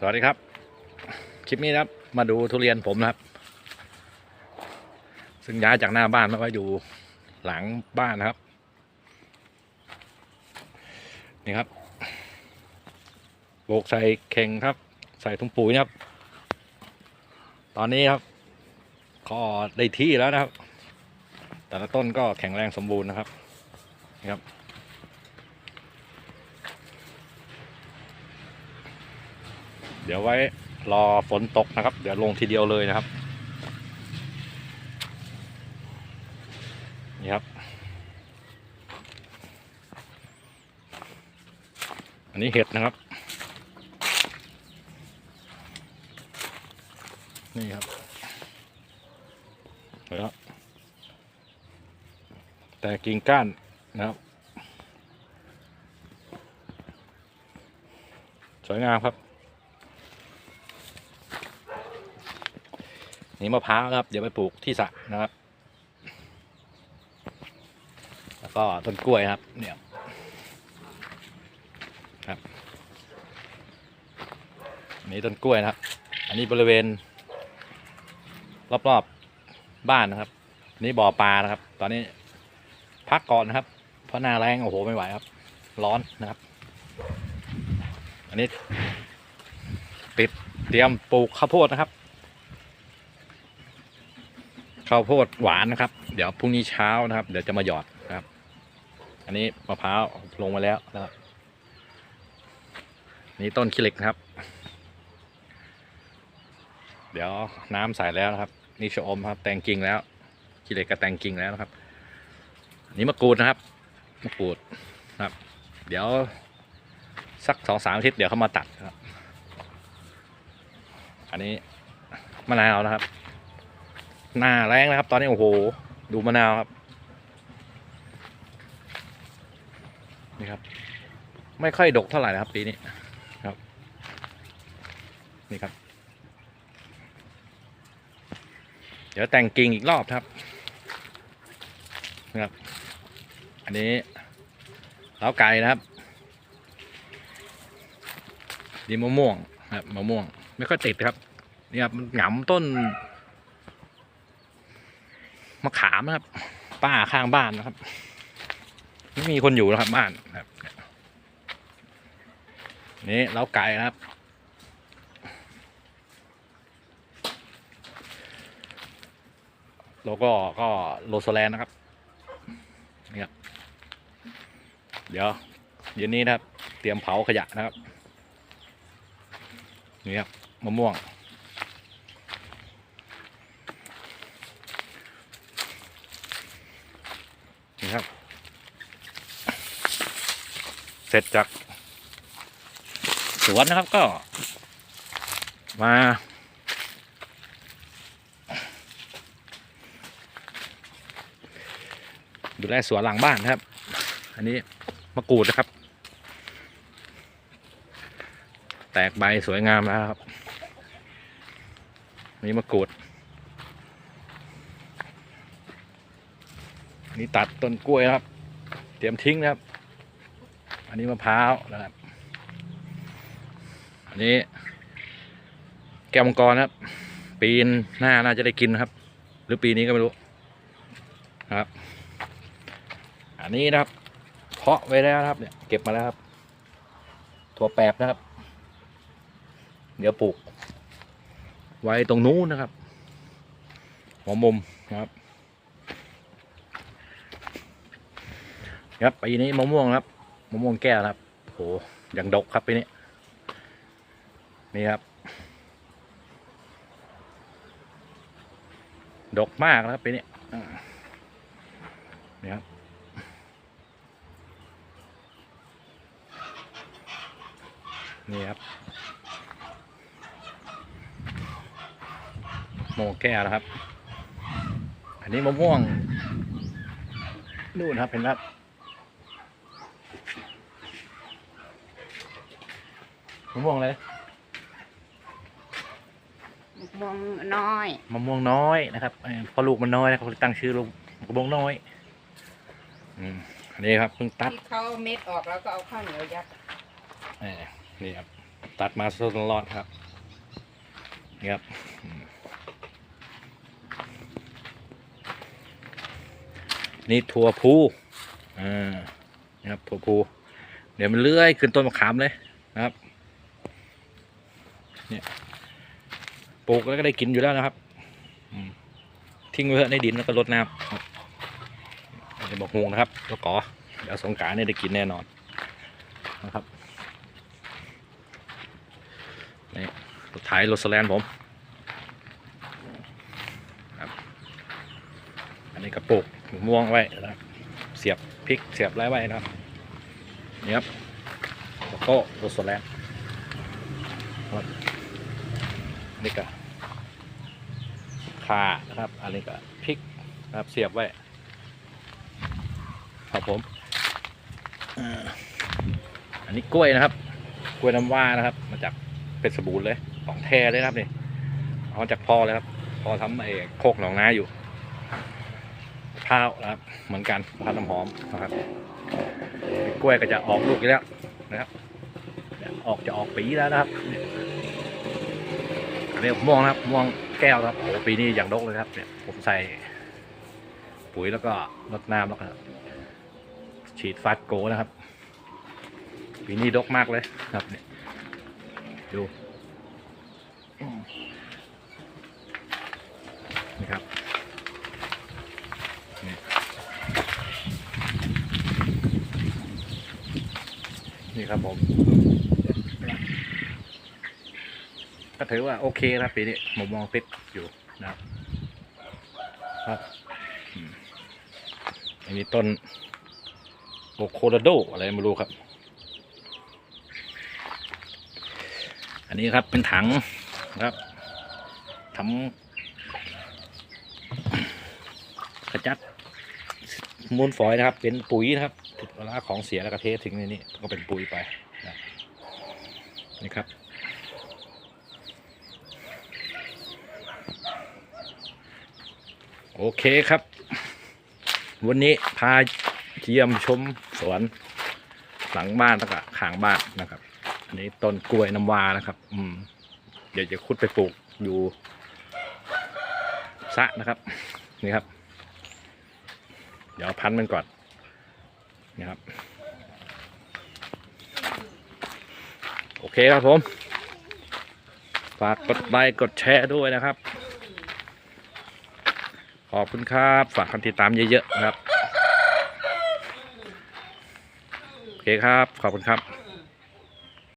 สวัสดีครับ คลิปนี้นะครับ มาดูทุเรียนผมนะครับ ซึ่งย้ายจากหน้าบ้านมาไว้อยู่หลังบ้านนะครับ นี่ครับโบกใส่เข่งครับ ใส่ถุงปุ๋ยนะครับ ตอนนี้ครับ ก็ได้ที่แล้วนะครับ แต่ละต้นก็แข็งแรงสมบูรณ์นะครับนี่ครับ เดี๋ยวไว้รอฝนตกนะครับ เดี๋ยวลงทีเดียวเลยนะครับ นี่ครับ อันนี้เห็ดนะครับ นี่ครับแล้วแต่กิ่งก้านนะครับ สวยงามครับ นี่มะพร้าวนะครับ เดี๋ยวไปปลูกที่สระนะครับ แล้วก็ต้นกล้วยครับ เนี่ยครับอันนี้ต้นกล้วยนะครับ อันนี้บริเวณ รอบๆบ้านนะครับอันนี่บ่อปลานะครับ ตอนนี้พักก่อนนะครับ เพราะหน้าแรงโอ้โหไม่ไหวครับ ร้อนนะครับ อันนี้ติดเตรียมปลูกข้าวโพดนะครับ ข้าวโพดหวานนะครับ เดี๋ยวพรุ่งนี้เช้านะครับ เดี๋ยวจะมาหยอดนะครับ อันนี้มะพร้าวลงมาแล้วนะครับ นี่ต้นขี้เหล็กนะครับ เดี๋ยวน้ำใส่แล้วนะครับ นี่ชะอมครับแตงกิ่งแล้วขี้เหล็กก็แตงกิ่งแล้วนะครับนนี้มะกรูดนะครับมะกรูดนะครับ เดี๋ยวสักสองสามอาทิตย์เดี๋ยวเขามาตัดครับ อันนี้มะนาวนะครับ หน้าแรงนะครับ ตอนนี้โอ้โห ดูมะนาวครับนี่ครับ ไม่ค่อยดกเท่าไหร่นะครับ ปีนี้ครับ นี่ครับ เดี๋ยวแต่งกิ่งอีกรอบครับนะครับ อันนี้เล้าไก่นะครับดีมะม่วงครับมะม่วง ไม่ค่อยติดครับนี่ครับมันหงำต้น มะขามนะครับ ป้าข้างบ้านนะครับ ไม่มีคนอยู่นะครับบ้านครับนี่เล้าไก่นะครับ โลโก้ก็โลโซแลนนะครับนี่ครับ เดี๋ยวเย็นนี้นะครับ เตรียมเผาขยะนะครับ นี่ครับมะม่วง นี่ครับ เสร็จจากสวนนะครับก็ มา ดูแลสวนหลังบ้านนะครับ อันนี้มะกรูดนะครับ แตกใบสวยงามแล้วครับ นี่มะกรูด นี่ตัดต้นกล้วยครับ เตรียมทิ้งนะครับ อันนี้มะพร้าวนะครับ อันนี้ แก้วมังกรครับ ปีนหน้าน่าจะได้กินนะครับ หรือปีนี้ก็ไม่รู้ครับ อันนี้นะครับ เพาะไว้แล้วนะครับ เนี่ยเก็บมาแล้วครับ ถั่วแปบนะครับ เดี๋ยวปลูก ไว้ตรงนู้นนะครับ หัวมุมนะครับ ครับปีนี้มะม่วงครับมะม่วงแก้วครับโหอย่างดกครับปีนี้นี่ครับ ดกมากนะครับปีนี้นี่ครับนี่ครับมะม่วงแก้วนะครับ อันนี้มะม่วงนู่นครับเห็นไหมครับ มะม่วงอะไรมองน้อยมะม่วงน้อยนะครับเอ่อเพอลูกมันน้อยนะครับเขาเลยตั้งชื่อลูกมะม่วงน้อยอืมอันนี้ครับเพิ่งตัดที่เขาเม็ดออกแล้วก็เอาข้าวเหนียวยัดเอ่อนี่ครับตัดมาสดๆร้อนๆครับนี่ครับอืมนี่ถั่วพูอ่านี่ครับถั่วพูเดี๋ยวมันเลื้อยขึ้นต้นมะขามเลยนะครับ เนี่ยปลูกแล้วก็ได้กินอยู่แล้วนะครับทิ้งไว้เถอะในดินแล้วก็รดน้ำครับเดี๋ยวบอกฮวงนะครับแล้วก่อเดี๋ยวสงการเนี่ยได้กินแน่นอนนะครับนี่รถไถรถสแลนผมครับอันนี้กระปุกมะม่วงไว้นะครับเสียบพริกเสียบไรไว้นะครับนี่ครับแล้วก็รถสแลน ครับนี่ก็ข่านะครับ อันนี้ก็พริกครับเสียบไว้ ครับผมอันนี้กล้วยนะครับ กล้วยน้ำว้านะครับ มาจากเพชรบูรณ์เลยของแท้เลยนะครับนี่เอาจากพ่อเลยครับพ่อทำไอ้โคกหนองนาอยู่ข้าวนะครับ เหมือนกันข้าวน้ำหอมนะครับกล้วยก็จะออกลูกแล้วนะครับ ออกจะออกปีแล้วนะครับเอันนี้ม่วงนะครับม่วงแก้วครับโอ้โหปีนี้อย่างดกเลยครับเนี่ยผมใส่ปุ๋ยแล้วก็รดน้ำแล้วก็ฉีดฟาดโกนะครับ ปีนี้ดกมากเลยครับเนี่ยดูนี่ครับนี่ครับผม ก็ถือว่าโอเคนะครับปีนี้ผมมองติดอยู่นะครับครับอันนี้ต้นโอโคโรโดอะไรไม่รู้ครับ อันนี้ครับเป็นถังครับทำกระจัดมูลฝอยนะครับ เป็นปุ๋ยนะครับเวลาของเสียแล้วก็เททิ้งในนี้ก็เป็นปุ๋ยไปนะนี่ครับ โอเคครับ วันนี้พาเยี่ยมชมสวนหลังบ้านแล้วก็ข้างบ้านนะครับ อันนี้ต้นกล้วยน้ำวานะครับ อืมเดี๋ยวจะคุดไปปลูกอยู่สะนะครับ นี่ครับ เดี๋ยวพันมันก่อนนี่ครับ โอเคครับผม ฝากกดไลค์กดแชร์ด้วยนะครับ อบคุณครับ ฝากคันติดตามเยอะๆนะครับ โอเคครับ ขอบคุณครับ